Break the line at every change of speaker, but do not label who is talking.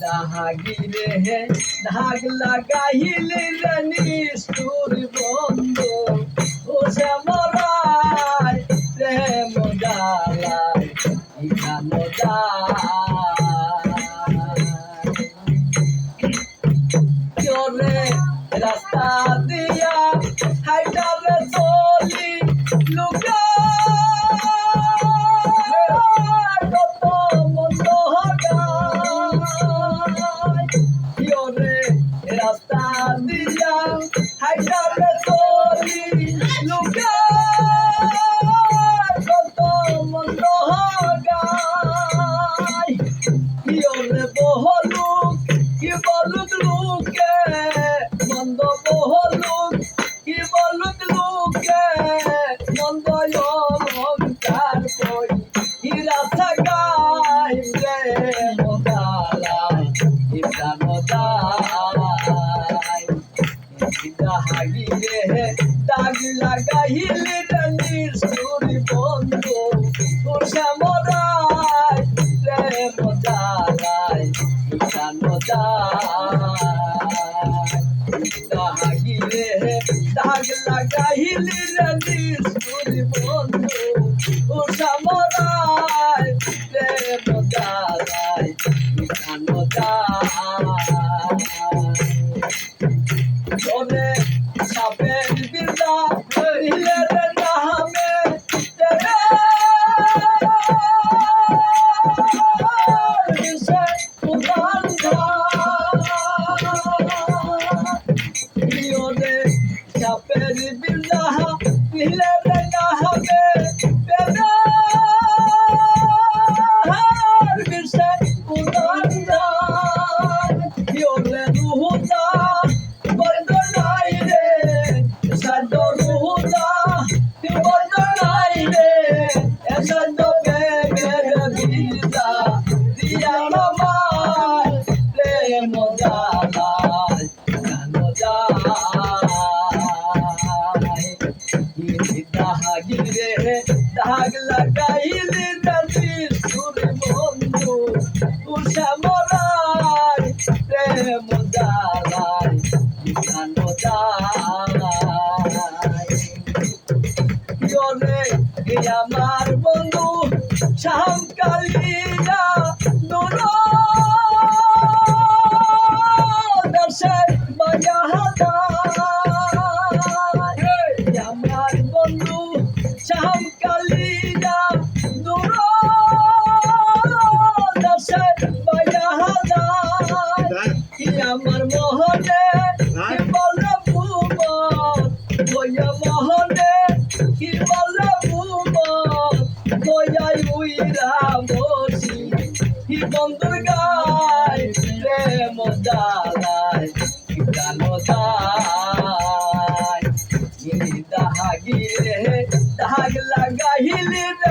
দাহাগিরে হে ধাগ লাগাইলে রে নিষ্ঠুর বন্ধু দিয়া হাইটারে চলি লুকা, কত মন্দ হগায় ইয়রে বহলুক কি বলুক লোকে? মন্দ বহলুক কি বলুক লোকে? মন্দ অলঙ্কার কই হীরা থাকাই রে মদালাই হীরা মদালাই লাগাইলে রঙির সুরি বন্ধু তোর শ্যামরায় প্রেম জালায় ইকান হাগিলে দাগ লাগাইলে রঙির সুরি বন্ধু তোর শ্যামরায় প্রেম জালায় ইকান ওরে সাপের বিন্দা Hallelujah. দাহাগিরে দাগ লাগাইলে নদী সুর বন্ধু। উষামরাই প্রেম জালাই জানো যায় আমার বন্ধু শ্যাম কালিয়া মহনে কি বলে ভুবন বইয়া মহনে কি বলে ভুবন বইয়া উইরা বসি কি বন্ধুর গায় প্রেম জালায় গান জায় দাহাগি রে দাহাগ লাগাইলি রে